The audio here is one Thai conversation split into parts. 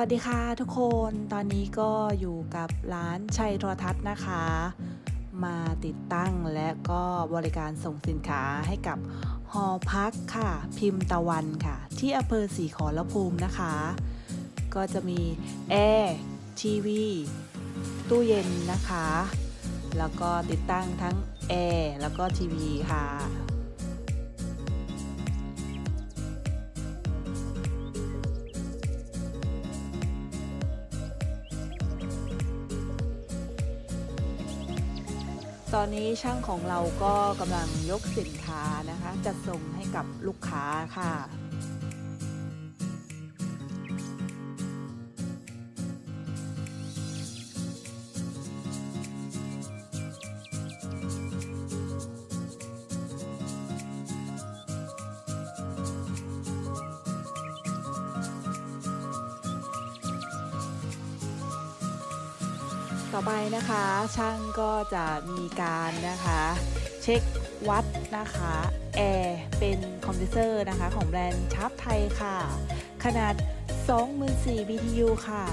วัสดีค่ะทุกคนตอนนี้ก็อยู่กับร้านชัยโทรทัศน์นะคะ มาติดตั้งและก็บริการส่งสินค้าให้กับหอพักค่ะ พิมพ์ตะวันค่ะ ที่อำเภอสีขอรภูมินะคะ ก็จะมีแอร์ทีวีตู้เย็นนะคะ แล้วก็ติดตั้งทั้งแอร์แล้วก็ทีวีค่ะ ตอนนี้ช่างของเราก็กำลังยกสินค้านะคะจัดส่งให้กับลูกค้าค่ะ ต่อไปนะคะช่างก็จะมีการนะคะ เช็ควัดนะคะแอร์เป็นคอมเพรสเซอร์นะคะ ของแบรนด์ชาร์ปไทยค่ะ ขนาด 24,000 BTU ค่ะ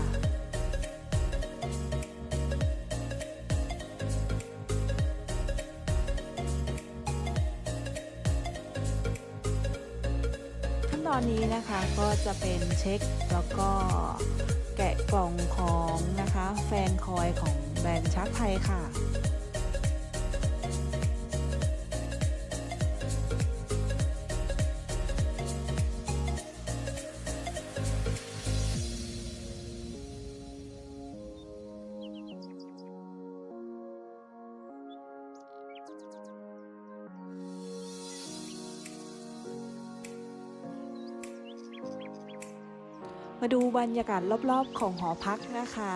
ขั้นตอนนี้นะคะก็จะเป็นเช็คแล้วก็ แกะกล่องของนะคะ แฟนคอยของแบรนด์ชักไทยค่ะ มาดูบรรยากาศรอบๆ ของหอพักนะคะ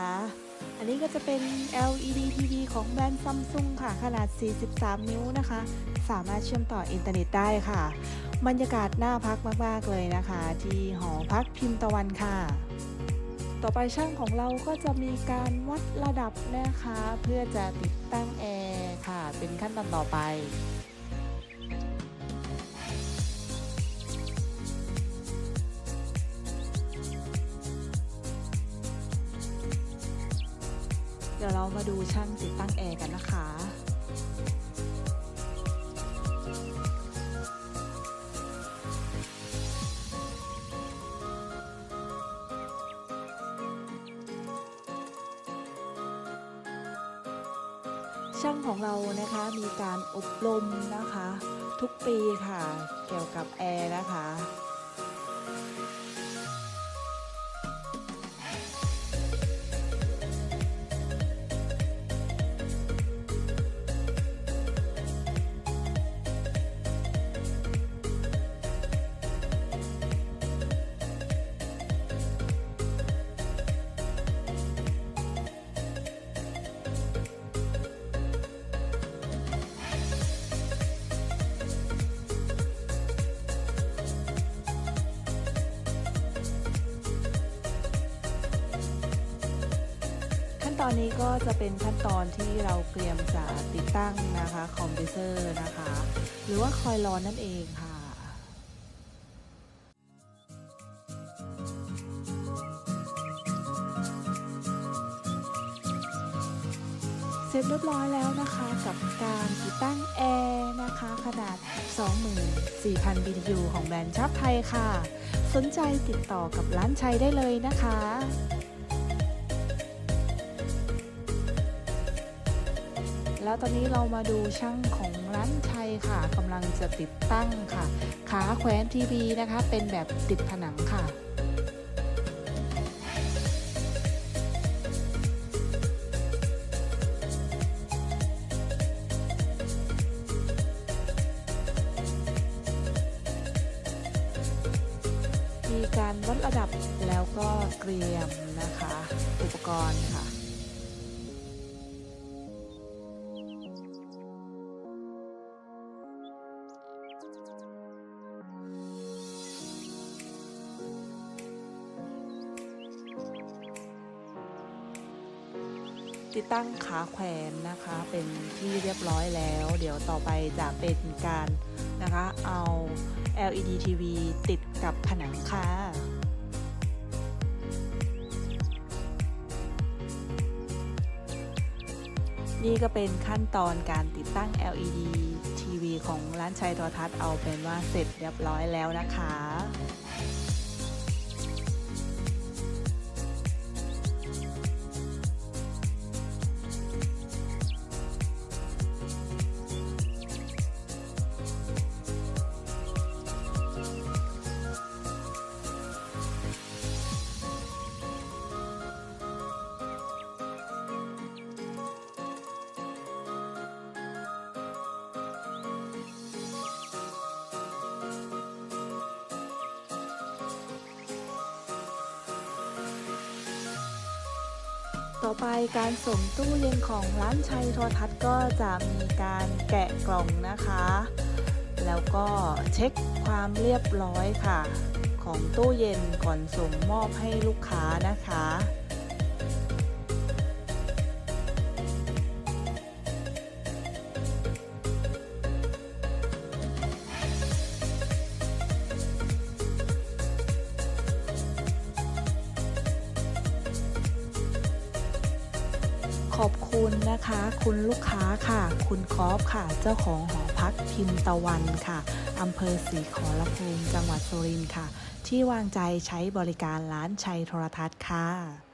อันนี้ก็จะเป็น LED TV ของแบรนด์ซัมซุงค่ะ ขนาด 43 นิ้วนะคะ สามารถเชื่อมต่ออินเทอร์เน็ตได้ค่ะ บรรยากาศน่าพักมากๆเลยนะคะ ที่หอพักพิมพ์ตะวันค่ะต่อไปช่างของเราก็จะมีการวัดระดับนะคะ เพื่อจะติดตั้งแอร์ค่ะ เป็นขั้นตอนต่อไป เดี๋ยวเรามาดูช่างติดตั้งแอร์กันนะคะ ช่างของเรานะคะมีการอบรมนะคะ ทุกปีค่ะ เกี่ยวกับแอร์นะคะ ตอนนี้ก็จะเป็นขั้นตอนที่เราเตรียมจะติดตั้งนะคะคอมเพรสเซอร์นะคะ หรือว่าคอยล์ร้อนนั่นเองค่ะเสร็จเรียบร้อยแล้วนะคะกับการติดตั้งแอร์นะคะ ขนาด 24,000 BTU ของแบรนด์ชับไทยค่ะ สนใจติดต่อกับร้านชัยได้เลยนะคะ แล้วตอนนี้เรามาดูช่างของร้านชัยค่ะกำลังจะติดตั้งค่ะ ขาแขวนทีวีนะคะ เป็นแบบติดผนังค่ะมีการวัดระดับแล้วก็เตรียมนะคะ อุปกรณ์ค่ะ ติดตั้งขาแขวนนะคะเป็นที่เรียบร้อยแล้ว เดี๋ยวต่อไปจะเป็นการนะคะเอา LED TV ติดกับผนังค่ะนี่ก็เป็นขั้นตอนการติดตั้ง LED TV ของร้านชัยโทรทัศน์เอาเป็นว่าเสร็จเรียบร้อยแล้วนะคะ ต่อไปการส่งตู้เย็นของร้านชัยโทรทัศน์ก็จะมีการแกะกล่องนะคะ แล้วก็เช็คความเรียบร้อยค่ะ ของตู้เย็นก่อนส่งมอบให้ลูกค้านะคะ คุณนะคะ คุณลูกค้าค่ะ คุณคอฟค่ะ เจ้าของหอพักพิมพ์ตะวันค่ะอำเภอศรีขอรภูมิจังหวัดสุรินทร์ค่ะ ที่วางใจใช้บริการร้านชัยโทรทัศน์ค่ะ